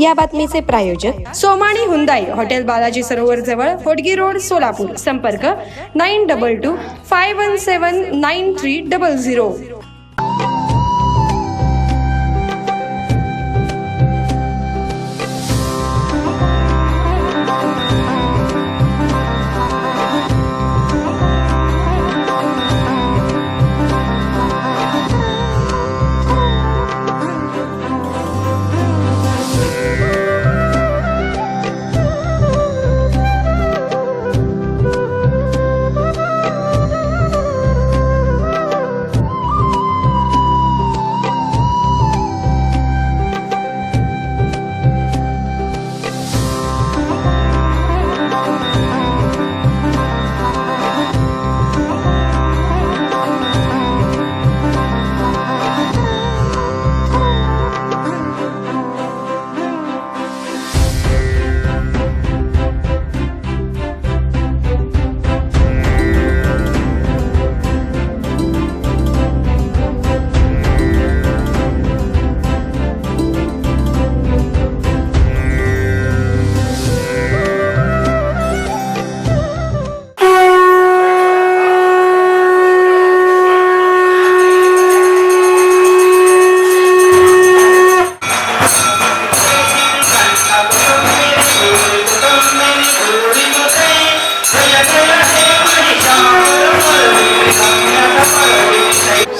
या बातमीचे प्रायोजक Somani Hyundai hotel Balaji सरोवर जवळ होडगी रोड सोलापूर. संपर्क nine double two five one seven nine three double zero.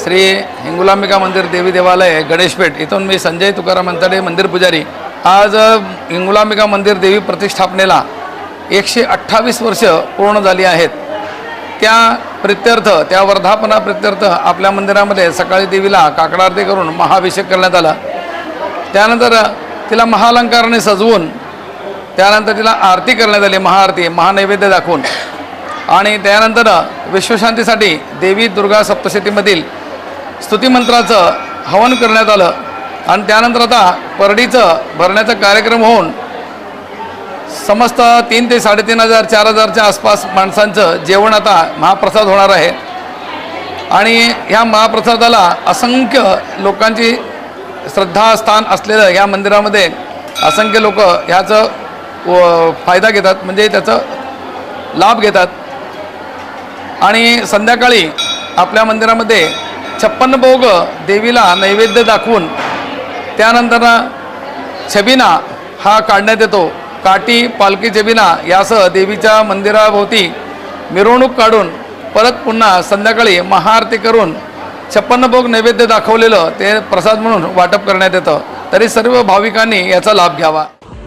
Shri Hingulambika मंदिर देवी देवालय गणेशपेठ. इथून मी संजय तुकाराम अंतडे मंदिर पुजारी. आज हिंगुलांबिका मंदिर देवी प्रतिष्ठापनेला एकशे अठ्ठावीस वर्ष पूर्ण झाली आहेत. त्या प्रित्यर्थ त्या वर्धापना प्रित्यर्थ आपल्या मंदिरामध्ये सकाळी देवीला काकडारती करून महाभिषेक करण्यात आला. त्यानंतर तिला महालंकाराने सजवून त्यानंतर तिला आरती करण्यात आली महाआरती महानैवेद्य दाखवून. आणि त्यानंतर विश्वशांतीसाठी देवी दुर्गा सप्तशतीमधील स्तुतिमंत्राचं हवन करण्यात आलं. आणि त्यानंतर आता परडीचं भरण्याचा कार्यक्रम होऊन समस्त तीन ते साडेतीन हजार चार हजारच्या आसपास माणसांचं जेवण आता महाप्रसाद होणार आहे. आणि ह्या महाप्रसादाला असंख्य लोकांची श्रद्धास्थान असलेलं या मंदिरामध्ये असंख्य लोक ह्याचं व- फायदा घेतात म्हणजे त्याचं लाभ घेतात. आणि संध्याकाळी आपल्या मंदिरामध्ये छप्पन्न भोग देवीला नैवेद्य दाखवून त्यानंतर छबिना हा काढण्यात येतो. काठी पालखी छबिना यासह देवीच्या मंदिराभोवती मिरवणूक काढून परत पुन्हा संध्याकाळी महाआरती करून छप्पन्न भोग नैवेद्य दाखवलेलं ते प्रसाद म्हणून वाटप करण्यात येतं. तरी सर्व भाविकांनी याचा लाभ घ्यावा.